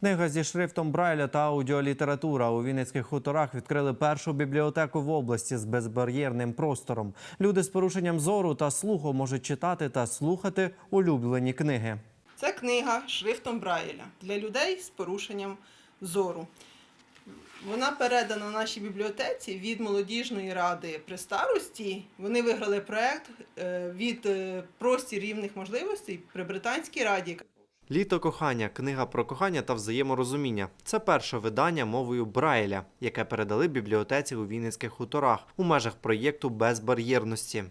Книга зі шрифтом Брайля та аудіолітература у Вінницьких хуторах відкрили першу бібліотеку в області з безбар'єрним простором. Люди з порушенням зору та слуху можуть читати та слухати улюблені книги. Це книга шрифтом Брайля для людей з порушенням зору. Вона передана нашій бібліотеці від молодіжної ради при старості. Вони виграли проект е, від е, простір рівних можливостей при Британській раді. Літо кохання книга про кохання та взаєморозуміння. Це перше видання мовою Брайля, яке передали бібліотеці у Вінницьких хуторах у межах проєкту безбар'єрності.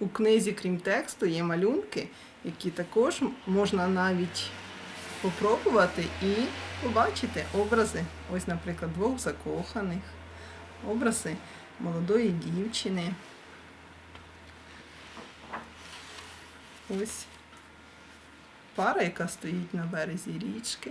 У книзі, крім тексту, є малюнки, які також можна навіть попробувати і побачити образи. Ось, наприклад, двох закоханих, образи молодої дівчини. Ось пара, яка стоїть на березі річки.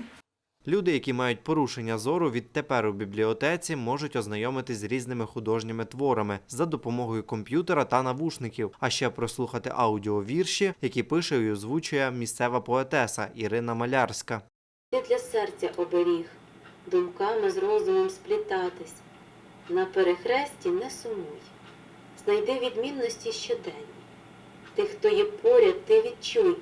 Люди, які мають порушення зору, відтепер у бібліотеці можуть ознайомитись з різними художніми творами за допомогою комп'ютера та навушників, а ще прослухати аудіовірші, які пише і озвучує місцева поетеса Ірина Малярська. Ти для серця оберіг, думками з розумом сплітатись. На перехресті не сумуй, знайди відмінності щодень. Тих, хто є поряд, ти відчуй,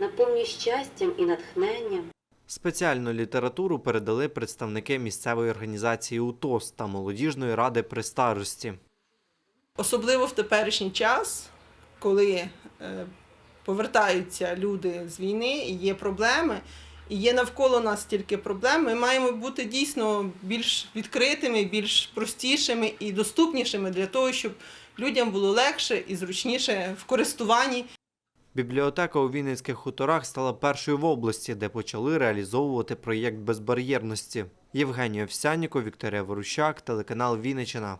наповнюй щастям і натхненням. Спеціальну літературу передали представники місцевої організації УТОС та молодіжної ради при старості. Особливо в теперішній час, коли е, повертаються люди з війни і є проблеми, і є навколо нас стільки проблем, ми маємо бути дійсно більш відкритими, більш простішими і доступнішими для того, щоб людям було легше і зручніше в користуванні. Бібліотека у Вінницьких хуторах стала першою в області, де почали реалізовувати проєкт безбар'єрності. Євгеній Овсянніко, Вікторія Ворущак, телеканал Вінниччина.